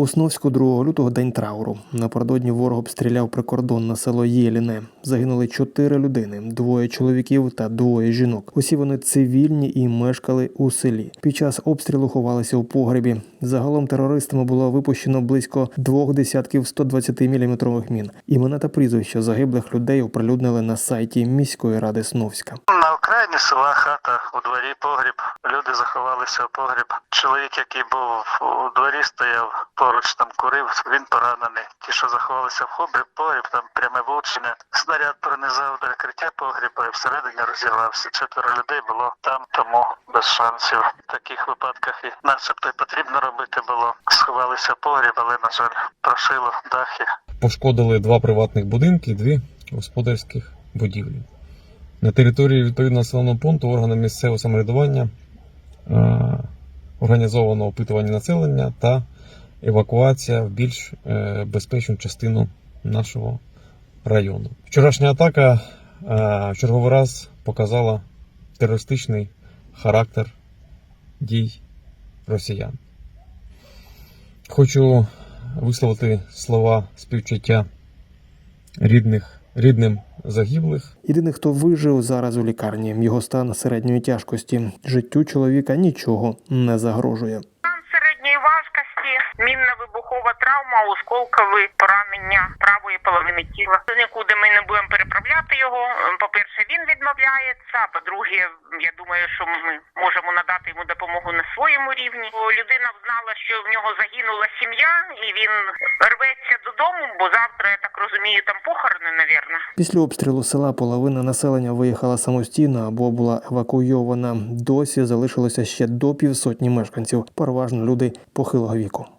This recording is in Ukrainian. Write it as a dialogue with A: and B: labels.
A: У Сновську 2 лютого день трауру. Напередодні ворог обстріляв прикордонне село Єліне. Загинули чотири людини: двоє чоловіків та двоє жінок. Усі вони цивільні і мешкали у селі. Під час обстрілу ховалися у погребі. Загалом терористами було випущено близько двох десятків 120 мм мін. Імена та прізвища загиблих людей оприлюднили на сайті міської ради Сновська.
B: На окраїні села хата у дворі погріб. Люди заховалися у погріб. Чоловік, який був у дворі, стояв поруч там курив. Він поранений. Ті, що заховалися в хобі, погріб, там пряме влучення. Снаряд пронизав до відкриття погріба і всередині розірвався. Четверо людей було там, тому без шансів. В таких випадках і начебто й потрібно робити було. Сховалися погріб, але на жаль, прошило дахи.
C: пошкодили два приватних будинки дві господарських будівлі. На території відповідного населеного пункту органами місцевого самоврядування е, організовано опитування населення та евакуація в більш е, безпечну частину нашого району. Вчорашня атака е, в черговий раз показала терористичний характер дій росіян. Хочу висловити слова співчуття рідних, рідним загиблих
A: Єдиний, хто вижив зараз у лікарні, його стан середньої тяжкості. Життю чоловіка нічого не загрожує.
D: Важкості, мінно-вибухова травма, осколкові поранення правої половини тіла. Нікуди ми не будемо переправляти його. По-перше, він відмовляється. По-друге, я думаю, що ми можемо надати йому допомогу на своєму рівні. Людина знала, що в нього загинула сім'я, і він рветься додому, бо завтра, я так розумію, там похорони, навірно.
A: Після обстрілу села половина населення виїхала самостійно або була евакуйована. Досі залишилося ще до півсотні мешканців, переважно люди похилого віку.